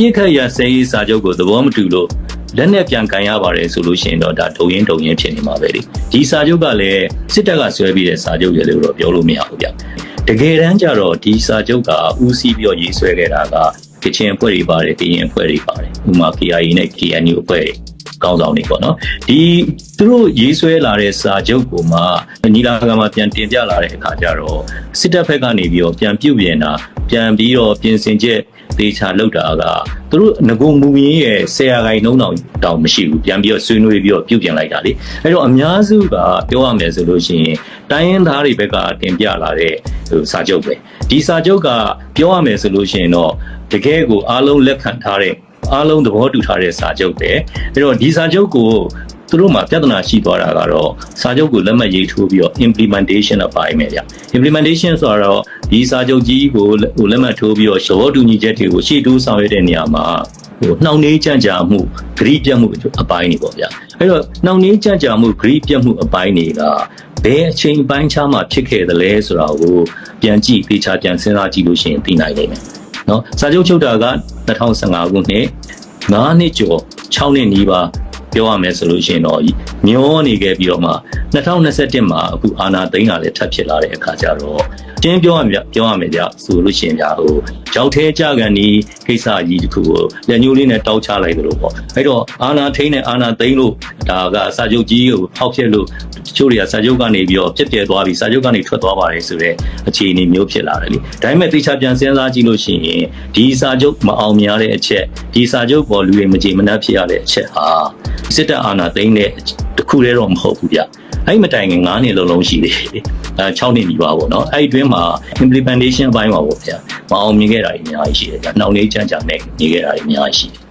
ပြည့်ခတ်ရစဲရေးစာချုပ်ကိုသဘောမတူလို့လက်နဲ့ပြန်ကန်ရပါတယ်ဆိုလို့ရှိရင်တော့ဒါဒုံရင်ဒုံရင်ဖြစ်နေမှာပဲလေဒီစာချုပ်ကလည်းစစ်တပ်ကဆွဲပြီးတဲ့စာချုပ်ရလို့တော့ပြောလို့မရဘူးဗျတကယ်တမ်းကျတော့ဒီစာချုပ်ကဦးစီးပြီးတော့ရေးဆွဲခဲ့တာကကချင်အဖွဲ့တွေပါတယ်ကရင်အဖွဲ့တွေပါတယ်ဥမာ KIA နဲ့ KNU အဖွဲ့တွေကောင်းဆောင်တွေပေါ့နော်ဒီသူတို့ရေးဆွဲလာတဲ့စာချုပ်ကိုမှညီလာခံမှာပြန်တင်ပြလာတဲ့အခါကျတော့စစ်တပ်ဘက်ကနေပြီးတော့ပြန်ပြုတ်ပြင်တာပြန်ပြီးတော့ပြင်ဆင်ချက် ဒေချာလောက်တာကသူတို့ငကုံမူရင်းရဲ့ဆရာဂိုင်နှုံးတောင်တောင်မရှိဘူးပြန်ပြီးတော့ဆွေးနွေးပြီးတော့ပြုတ်ပြင်လိုက်တာလေအဲ့တော့အများစုကပြောရမယ်ဆိုလို့ရှိရင်တိုင်းရင်းသားတွေဘက်ကတင်ပြလာတဲ့ဟိုစာချုပ်ပဲဒီစာချုပ်ကပြောရမယ်ဆိုလို့ရှိရင်တော့တကယ်ကိုအားလုံးလက်ခံထားတဲ့အားလုံးသဘောတူထားတဲ့စာချုပ်ပဲအဲ့တော့ဒီစာချုပ်ကို သူတို့မှာပြဿနာရှိသွားတာကတော့စာချုပ်ကိုလက်မှတ်ရေးထိုးပြီးတော့ implementation အပိုင်းပဲဗျ implementation ဆိုတော့ဒီစာချုပ်ကြီးကိုဟိုလက်မှတ်ထိုးပြီးတော့သဘောတူညီချက်တွေကိုရှေ့တိုးဆောင်ရွက်တဲ့နေရာမှာဟိုနှောင့်နှေးကြံ့ကြာမှုဂရိပြတ်မှုအပိုင်းတွေပေါ့ဗျအဲ့တော့နှောင့်နှေးကြံ့ကြာမှုဂရိပြတ်မှုအပိုင်းတွေကဘယ်အချိန်ပိုင်းခြားမှာဖြစ်ခဲ့သလဲဆိုတာကိုပြန်ကြည့်ဖေချာပြန်စဉ်းစားကြည့်လို့ရှိရင်သိနိုင်လိမ့်မယ်နော်စာချုပ်ချုပ်တာက2015ခုနှစ်9နှစ်ကျော်6နှစ်နီးပါး ပြောရမယ်ဆိုလို့ရှိရင်တော့မျောနေခဲ့ပြီးတော့မှ2021မှာအခုအာနာသိန်းကလည်းထပ်ဖြစ်လာတဲ့အခါကျတော့တင်းပြောရမယ်ပြောရမယ်ကြဆိုလို့ရှိရင်ဗျာဟိုရောက်သေးကြကန်ဒီကိစ္စကြီးတစ်ခုကိုလက်ညှိုးလေးနဲ့တောက်ချလိုက်သလိုပေါ့အဲ့တော့အာနာထိန်နဲ့အာနာသိန်းလို့ဒါကစာချုပ်ကြီးကိုဖောက်ဖြစ်လို့ တချို့တွေကစာချုပ်ကနေပြီးတော့ပြက်ပြဲသွားပြီးစာချုပ်ကနေထွက်သွားပါတယ်ဆိုတဲ့အခြေအနေမျိုးဖြစ်လာတယ်လေဒါပေမဲ့တေချာပြန်စဉ်းစားကြည့်လို့ရှိရင်ဒီစာချုပ်မအောင်မြင်တဲ့အချက်ဒီစာချုပ်ပေါ်လူတွေမကြေမနပ်ဖြစ်ရတဲ့အချက်ဟာစစ်တပ်အာဏာသိမ်းတဲ့တခုတည်းတော့မဟုတ်ဘူးဗျအဲ့မတိုင်ခင်9နှစ်လုံးလုံးရှိသေးတယ်အဲ6နှစ်ပြီးပါပေါ့နော်အဲ့အတွင်းမှာ implementation အပိုင်းပါပေါ့ဗျာမအောင်မြင်ခဲ့တာတွေအများကြီးရှိတယ်ဗျနှောင့်နှေးကြမ်းကြမ်းနဲ့နေခဲ့တာတွေအများကြီးရှိတယ်